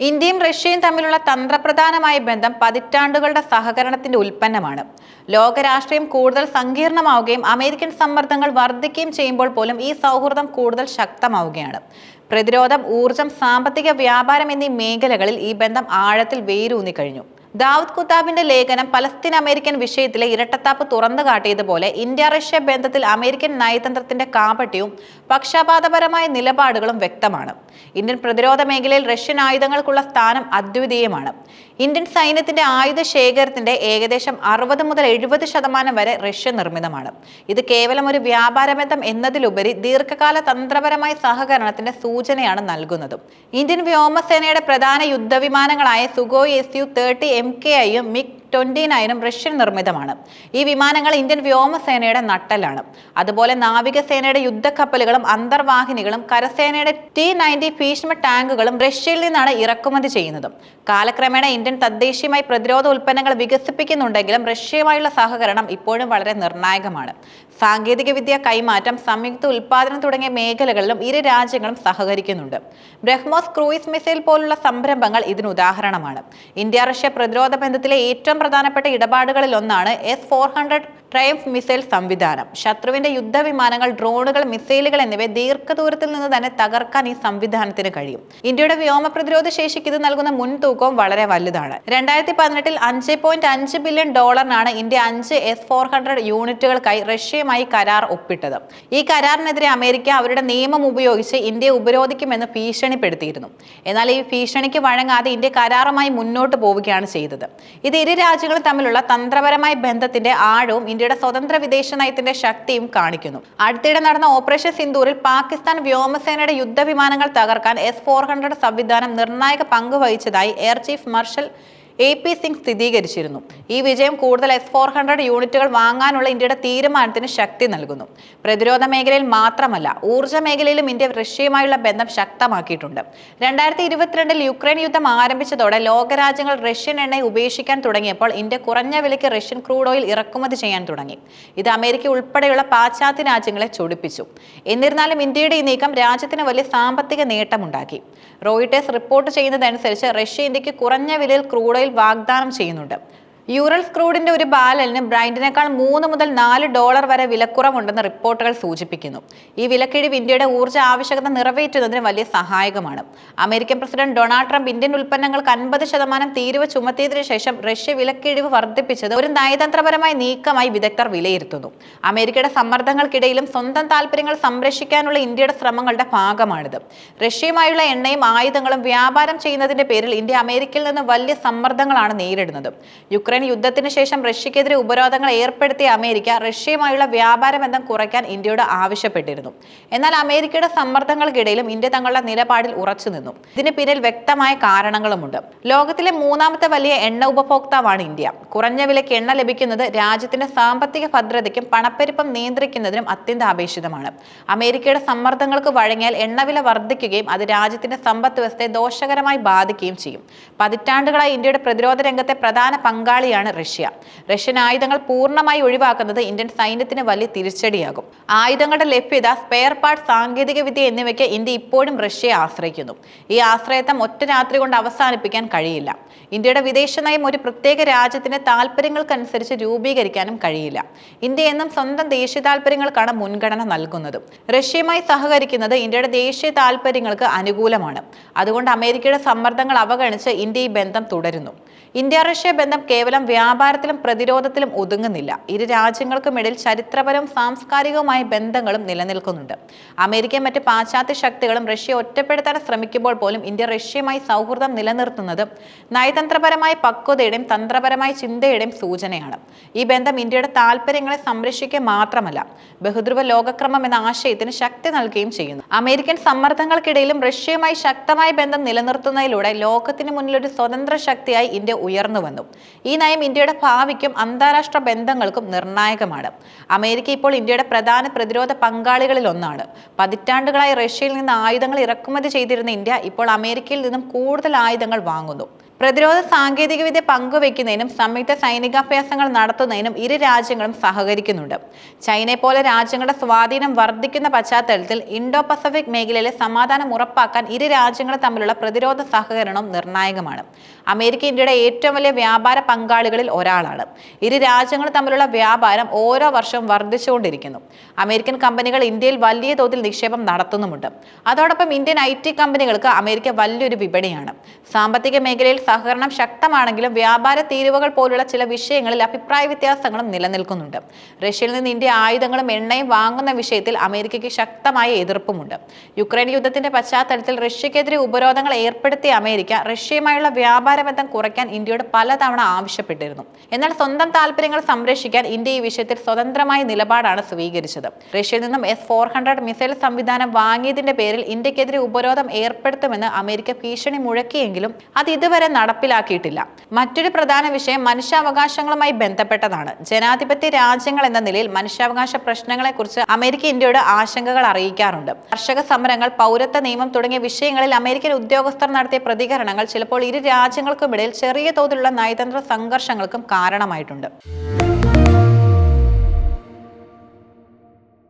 ഇന്ത്യയും റഷ്യയും തമ്മിലുള്ള തന്ത്രപ്രധാനമായ ബന്ധം പതിറ്റാണ്ടുകളുടെ സഹകരണത്തിന്റെ ഉൽപ്പന്നമാണ്. ലോകരാഷ്ട്രീയം കൂടുതൽ സങ്കീർണമാവുകയും അമേരിക്കൻ സമ്മർദ്ദങ്ങൾ വർദ്ധിക്കുകയും ചെയ്യുമ്പോൾ പോലും ഈ സൗഹൃദം കൂടുതൽ ശക്തമാവുകയാണ്. പ്രതിരോധം ഊർജം സാമ്പത്തിക വ്യാപാരം എന്നീ മേഖലകളിൽ ഈ ബന്ധം ആഴത്തിൽ വേരൂന്നി കഴിഞ്ഞു. ദാവൂദ് കുത്താബിന്റെ ലേഖനം പലസ്തീൻ അമേരിക്കൻ വിഷയത്തിലെ ഇരട്ടത്താപ്പ് തുറന്നു കാട്ടിയതുപോലെ ഇന്ത്യ റഷ്യ ബന്ധത്തിൽ അമേരിക്കൻ നയതന്ത്രത്തിന്റെ കാപട്യവും പക്ഷപാതപരമായ നിലപാടുകളും വ്യക്തമാണ്. ഇന്ത്യൻ പ്രതിരോധ മേഖലയിൽ റഷ്യൻ ആയുധങ്ങൾക്കുള്ള സ്ഥാനം അദ്വിതീയമാണ്. ഇന്ത്യൻ സൈന്യത്തിന്റെ ആയുധ ശേഖരത്തിന്റെ ഏകദേശം അറുപത് മുതൽ എഴുപത് ശതമാനം വരെ റഷ്യ നിർമ്മിതമാണ്. ഇത് കേവലം ഒരു വ്യാപാര ബന്ധം എന്നതിലുപരി ദീർഘകാല തന്ത്രപരമായ സഹകരണത്തിന്റെ സൂചനയാണ് നൽകുന്നതും. ഇന്ത്യൻ വ്യോമസേനയുടെ പ്രധാന യുദ്ധവിമാനങ്ങളായ Sukhoi S U thirty M K ഐയും മിഗ് ട്വന്റി നയനും റഷ്യൻ നിർമ്മിതമാണ്. ഈ വിമാനങ്ങൾ ഇന്ത്യൻ വ്യോമസേനയുടെ നട്ടലാണ് അതുപോലെ നാവികസേനയുടെ യുദ്ധക്കപ്പലുകളും അന്തർവാഹിനികളും കരസേനയുടെ ടി നയന്റി ഭീഷ്മ ടാങ്കുകളും റഷ്യയിൽ നിന്നാണ് ഇറക്കുമതി ചെയ്യുന്നത്. കാലക്രമേണ ഇന്ത്യൻ തദ്ദേശീയമായി പ്രതിരോധ ഉൽപ്പന്നങ്ങൾ വികസിപ്പിക്കുന്നുണ്ടെങ്കിലും റഷ്യയുമായുള്ള സഹകരണം ഇപ്പോഴും വളരെ നിർണായകമാണ്. സാങ്കേതികവിദ്യ കൈമാറ്റം സംയുക്ത ഉൽപാദനം തുടങ്ങിയ മേഖലകളിലും ഇരു രാജ്യങ്ങളും സഹകരിക്കുന്നുണ്ട്. ബ്രഹ്മോസ് ക്രൂയിസ് മിസൈൽ പോലുള്ള സംരംഭങ്ങൾ ഇതിന് ഉദാഹരണമാണ്. ഇന്ത്യ റഷ്യ പ്രതിരോധ ബന്ധത്തിലെ ഏറ്റവും പ്രധാനപ്പെട്ട ഇടപാടുകളിൽ ഒന്നാണ് S four hundred Triumf missile സംവിധാനം. ശത്രുവിന്റെ യുദ്ധവിമാനങ്ങൾ ഡ്രോണുകൾ മിസൈലുകൾ എന്നിവ ദീർഘദൂരത്തിൽ നിന്ന് തന്നെ തകർക്കാൻ ഈ സംവിധാനത്തിന് കഴിയും. ഇന്ത്യയുടെ വ്യോമ പ്രതിരോധ ശേഷിക്ക് ഇത് നൽകുന്ന മുൻതൂക്കവും വളരെ വലുതാണ്. രണ്ടായിരത്തി പതിനെട്ടിൽ അഞ്ച് പോയിന്റ് അഞ്ച് ബില്യൺ ഡോളറിനാണ് ഇന്ത്യ അഞ്ച് എസ് ഫോർ ഹൺഡ്രഡ് യൂണിറ്റുകൾക്കായി റഷ്യയുമായി കരാർ ഒപ്പിട്ടത്. ഈ കരാറിനെതിരെ അമേരിക്ക അവരുടെ നിയമം ഉപയോഗിച്ച് ഇന്ത്യയെ ഉപരോധിക്കുമെന്ന് ഭീഷണിപ്പെടുത്തിയിരുന്നു. എന്നാൽ ഈ ഭീഷണിക്ക് വഴങ്ങാതെ ഇന്ത്യ കരാറുമായി മുന്നോട്ട് പോവുകയാണ് ചെയ്തത്. ഇത് ഇരു രാജ്യങ്ങളും തമ്മിലുള്ള തന്ത്രപരമായ ബന്ധത്തിന്റെ ആഴവും ഇന്ത്യയുടെ സ്വതന്ത്ര വിദേശ നയത്തിന്റെ ശക്തിയും കാണിക്കുന്നു. അടുത്തിടെ നടന്ന ഓപ്പറേഷൻ സിന്ദൂറിൽ പാകിസ്ഥാൻ വ്യോമസേനയുടെ യുദ്ധവിമാനങ്ങൾ തകർക്കാൻ എസ് ഫോർ ഹൺഡ്രഡ് സംവിധാനം നിർണായക പങ്ക് വഹിച്ചതായി air chief marshal A P Singh സ്ഥിരീകരിച്ചിരുന്നു. ഈ വിജയം കൂടുതൽ എസ് ഫോർ ഹൺഡ്രഡ് യൂണിറ്റുകൾ വാങ്ങാനുള്ള ഇന്ത്യയുടെ തീരുമാനത്തിന് ശക്തി നൽകുന്നു. പ്രതിരോധ മേഖലയിൽ മാത്രമല്ല ഊർജ മേഖലയിലും ഇന്ത്യ റഷ്യയുമായുള്ള ബന്ധം ശക്തമാക്കിയിട്ടുണ്ട്. രണ്ടായിരത്തി ഇരുപത്തിരണ്ടിൽ യുക്രൈൻ യുദ്ധം ആരംഭിച്ചതോടെ ലോകരാജ്യങ്ങൾ റഷ്യൻ എണ്ണയെ ഉപേക്ഷിക്കാൻ തുടങ്ങിയപ്പോൾ ഇന്ത്യ കുറഞ്ഞ വിലയ്ക്ക് റഷ്യൻ ക്രൂഡ് ഓയിൽ ഇറക്കുമതി ചെയ്യാൻ തുടങ്ങി. ഇത് അമേരിക്ക ഉൾപ്പെടെയുള്ള പാശ്ചാത്യ രാജ്യങ്ങളെ ചൊടിപ്പിച്ചു. എന്നിരുന്നാലും ഇന്ത്യയുടെ ഈ നീക്കം രാജ്യത്തിന് വലിയ സാമ്പത്തിക നേട്ടമുണ്ടാക്കി. റോയിട്ടേഴ്സ് റിപ്പോർട്ട് ചെയ്യുന്നതനുസരിച്ച് റഷ്യ ഇന്ത്യയ്ക്ക് കുറഞ്ഞ വിലയിൽ ക്രൂഡ് വാഗ്ദാനം ചെയ്യുന്നുണ്ട്. യൂറൽ ക്രൂഡിന്റെ ഒരു ബാലലിന് ബ്രൈൻഡിനേക്കാൾ മൂന്ന് മുതൽ നാല് ഡോളർ വരെ വിലക്കുറവുണ്ടെന്ന് റിപ്പോർട്ടുകൾ സൂചിപ്പിക്കുന്നു. ഈ വിലക്കിഴിവ് ഇന്ത്യയുടെ ഊർജ ആവശ്യകത നിറവേറ്റുന്നതിന് വലിയ സഹായകമാണ്. American president Donald Trump Indian ഉൽപ്പന്നങ്ങൾക്ക് അൻപത് ശതമാനം തീരുവ ചുമത്തിയതിനു ശേഷം റഷ്യ വിലക്കിഴിവ് വർദ്ധിപ്പിച്ചത് ഒരു നയതന്ത്രപരമായ നീക്കമായി വിദഗ്ധർ വിലയിരുത്തുന്നു. അമേരിക്കയുടെ സമ്മർദ്ദങ്ങൾക്കിടയിലും സ്വന്തം താല്പര്യങ്ങൾ സംരക്ഷിക്കാനുള്ള ഇന്ത്യയുടെ ശ്രമങ്ങളുടെ ഭാഗമാണിത്. റഷ്യയുമായുള്ള എണ്ണയും ആയുധങ്ങളും വ്യാപാരം ചെയ്യുന്നതിന്റെ പേരിൽ ഇന്ത്യ അമേരിക്കയിൽ നിന്ന് വലിയ സമ്മർദ്ദങ്ങളാണ് നേരിടുന്നത്. യുക്രൈൻ യുദ്ധത്തിന് ശേഷം റഷ്യക്കെതിരെ ഉപരോധങ്ങൾ ഏർപ്പെടുത്തിയ അമേരിക്ക റഷ്യയുമായുള്ള വ്യാപാര ബന്ധം കുറയ്ക്കാൻ ഇന്ത്യയോട് ആവശ്യപ്പെട്ടിരുന്നു. എന്നാൽ അമേരിക്കയുടെ സമ്മർദ്ദങ്ങൾക്കിടയിലും ഇന്ത്യ തങ്ങളുടെ നിലപാടിൽ ഉറച്ചു നിന്നു. ഇതിന് പിന്നിൽ വ്യക്തമായ കാരണങ്ങളുമുണ്ട്. ലോകത്തിലെ മൂന്നാമത്തെ വലിയ എണ്ണ ഉപഭോക്താവാണ് ഇന്ത്യ. കുറഞ്ഞ വിലയ്ക്ക് എണ്ണ ലഭിക്കുന്നത് രാജ്യത്തിന്റെ സാമ്പത്തിക ഭദ്രതയ്ക്കും പണപ്പെരുപ്പം നിയന്ത്രിക്കുന്നതിനും അത്യന്താപേക്ഷിതമാണ്. അമേരിക്കയുടെ സമ്മർദ്ദങ്ങൾക്ക് വഴങ്ങിയാൽ എണ്ണവില വർദ്ധിക്കുകയും അത് രാജ്യത്തിന്റെ സമ്പദ് വ്യവസ്ഥയെ ദോഷകരമായി ബാധിക്കുകയും ചെയ്യും. പതിറ്റാണ്ടുകളായി ഇന്ത്യയുടെ പ്രതിരോധ രംഗത്തെ പ്രധാന പങ്കാളിയാണ് റഷ്യ. റഷ്യൻ ആയുധങ്ങൾ പൂർണമായി ഒഴിവാക്കുന്നത് ഇന്ത്യൻ സൈന്യത്തിന് വലിയ തിരിച്ചടിയാകും. ആയുധങ്ങളുടെ ലഭ്യത സ്പെയർ പാർട്ട് സാങ്കേതിക വിദ്യ എന്നിവയ്ക്ക് ഇന്ത്യ ഇപ്പോഴും റഷ്യയെ ആശ്രയിക്കുന്നു. ഈ ആശ്രയത്വം ഒറ്റ രാത്രി കൊണ്ട് അവസാനിപ്പിക്കാൻ കഴിയില്ല. ഇന്ത്യയുടെ വിദേശ നയം ഒരു പ്രത്യേക രാജ്യത്തിന്റെ താല്പര്യങ്ങൾക്കനുസരിച്ച് രൂപീകരിക്കാനും കഴിയില്ല. ഇന്ത്യ എന്നും സ്വന്തം ദേശീയ താല്പര്യങ്ങൾക്കാണ് മുൻഗണന നൽകുന്നത്. റഷ്യയുമായി സഹകരിക്കുന്നത് ഇന്ത്യയുടെ ദേശീയ താല്പര്യങ്ങൾക്ക് അനുകൂലമാണ്. അതുകൊണ്ട് അമേരിക്കയുടെ സമ്മർദ്ദങ്ങൾ അവഗണിച്ച് ഇന്ത്യ ഈ ബന്ധം തുടരുന്നു. ഇന്ത്യ റഷ്യ ബന്ധം കേവലം വ്യാപാരത്തിലും പ്രതിരോധത്തിലും ഒതുങ്ങുന്നില്ല. ഇരു രാജ്യങ്ങൾക്കുമിടയിൽ ചരിത്രപരവും സാംസ്കാരികവുമായ ബന്ധങ്ങളും നിലനിൽക്കുന്നുണ്ട്. അമേരിക്കയും മറ്റ് പാശ്ചാത്യ ശക്തികളും റഷ്യ ഒറ്റപ്പെടുത്താൻ ശ്രമിക്കുമ്പോൾ പോലും ഇന്ത്യ റഷ്യയുമായി സൗഹൃദം നിലനിർത്തുന്നത് നയതന്ത്രപരമായ പക്വതയുടെയും തന്ത്രപരമായ ചിന്തയുടെയും സൂചനയാണ്. ഈ ബന്ധം ഇന്ത്യയുടെ താല്പര്യങ്ങളെ സംരക്ഷിക്കുക മാത്രമല്ല ബഹുദ്രുവ ലോകക്രമം എന്ന ആശയത്തിന് ശക്തി നൽകുകയും ചെയ്യുന്നു. അമേരിക്കൻ സമ്മർദ്ദങ്ങൾക്കിടയിലും റഷ്യയുമായി ശക്തമായ ബന്ധം നിലനിർത്തുന്നതിലൂടെ ലോകത്തിന് മുന്നിൽ ഒരു സ്വതന്ത്ര ശക്തിയായി ഇന്ത്യ ഉയർന്നു വന്നു. ഈ നയം ഇന്ത്യയുടെ ഭാവിക്കും അന്താരാഷ്ട്ര ബന്ധങ്ങൾക്കും നിർണായകമാണ്. അമേരിക്ക ഇപ്പോൾ ഇന്ത്യയുടെ പ്രധാന പ്രതിരോധ പങ്കാളികളിൽ ഒന്നാണ്. പതിറ്റാണ്ടുകളായി റഷ്യയിൽ നിന്ന് ആയുധങ്ങൾ ഇറക്കുമതി ചെയ്തിരുന്ന ഇന്ത്യ ഇപ്പോൾ അമേരിക്കയിൽ നിന്നും കൂടുതൽ ആയുധങ്ങൾ വാങ്ങുന്നു. പ്രതിരോധ സാങ്കേതികവിദ്യ പങ്കുവയ്ക്കുന്നതിനും സംയുക്ത സൈനികാഭ്യാസങ്ങൾ നടത്തുന്നതിനും ഇരു രാജ്യങ്ങളും സഹകരിക്കുന്നുണ്ട്. ചൈനയെ പോലെ രാജ്യങ്ങളുടെ സ്വാധീനം വർദ്ധിക്കുന്ന പശ്ചാത്തലത്തിൽ ഇൻഡോ പസഫിക് മേഖലയിലെ സമാധാനം ഉറപ്പാക്കാൻ ഇരു രാജ്യങ്ങളും തമ്മിലുള്ള പ്രതിരോധ സഹകരണം നിർണായകമാണ്. അമേരിക്ക ഇന്ത്യയുടെ ഏറ്റവും വലിയ വ്യാപാര പങ്കാളികളിൽ ഒരാളാണ്. ഇരു രാജ്യങ്ങളും തമ്മിലുള്ള വ്യാപാരം ഓരോ വർഷവും വർദ്ധിച്ചുകൊണ്ടിരിക്കുന്നു. അമേരിക്കൻ കമ്പനികൾ ഇന്ത്യയിൽ വലിയ തോതിൽ നിക്ഷേപം നടത്തുന്നുമുണ്ട്. അതോടൊപ്പം ഇന്ത്യൻ ഐ കമ്പനികൾക്ക് അമേരിക്ക വലിയൊരു വിപണിയാണ്. സാമ്പത്തിക മേഖലയിൽ സഹകരണം ശക്തമാണെങ്കിലും വ്യാപാര തീരുവകൾ പോലുള്ള ചില വിഷയങ്ങളിൽ അഭിപ്രായ വ്യത്യാസങ്ങളും നിലനിൽക്കുന്നുണ്ട്. റഷ്യയിൽ നിന്ന് ഇന്ത്യ ആയുധങ്ങളും എണ്ണയും വാങ്ങുന്ന വിഷയത്തിൽ അമേരിക്കയ്ക്ക് ശക്തമായ എതിർപ്പുമുണ്ട്. യുക്രൈൻ യുദ്ധത്തിന്റെ പശ്ചാത്തലത്തിൽ റഷ്യക്കെതിരെ ഉപരോധങ്ങൾ ഏർപ്പെടുത്തിയ അമേരിക്ക റഷ്യയുമായുള്ള വ്യാപാര ബന്ധം കുറയ്ക്കാൻ ഇന്ത്യയോട് പലതവണ ആവശ്യപ്പെട്ടിരുന്നു. എന്നാൽ സ്വന്തം താല്പര്യങ്ങൾ സംരക്ഷിക്കാൻ ഇന്ത്യ ഈ വിഷയത്തിൽ സ്വതന്ത്രമായ നിലപാടാണ് സ്വീകരിച്ചത്. റഷ്യയിൽ നിന്നും എസ് ഫോർ ഹൺഡ്രഡ് മിസൈൽ സംവിധാനം വാങ്ങിയതിന്റെ പേരിൽ ഇന്ത്യക്കെതിരെ ഉപരോധം ഏർപ്പെടുത്തുമെന്ന് അമേരിക്ക ഭീഷണി മുഴക്കിയെങ്കിലും അത് ഇതുവരെ നടപ്പിലാക്കിയിട്ടില്ല. മറ്റൊരു പ്രധാന വിഷയം മനുഷ്യാവകാശങ്ങളുമായി ബന്ധപ്പെട്ടതാണ്. ജനാധിപത്യ രാജ്യങ്ങൾ എന്ന നിലയിൽ മനുഷ്യാവകാശ പ്രശ്നങ്ങളെക്കുറിച്ച് അമേരിക്ക ഇന്ത്യയോട് ആശങ്കകൾ അറിയിക്കാറുണ്ട്. കർഷക സമരങ്ങൾ പൗരത്വ നിയമം തുടങ്ങിയ വിഷയങ്ങളിൽ അമേരിക്കൻ ഉദ്യോഗസ്ഥർ നടത്തിയ പ്രതികരണങ്ങൾ ചിലപ്പോൾ ഇരു രാജ്യങ്ങൾക്കുമിടയിൽ ചെറിയ തോതിലുള്ള നയതന്ത്ര സംഘർഷങ്ങൾക്കും കാരണമായിട്ടുണ്ട്.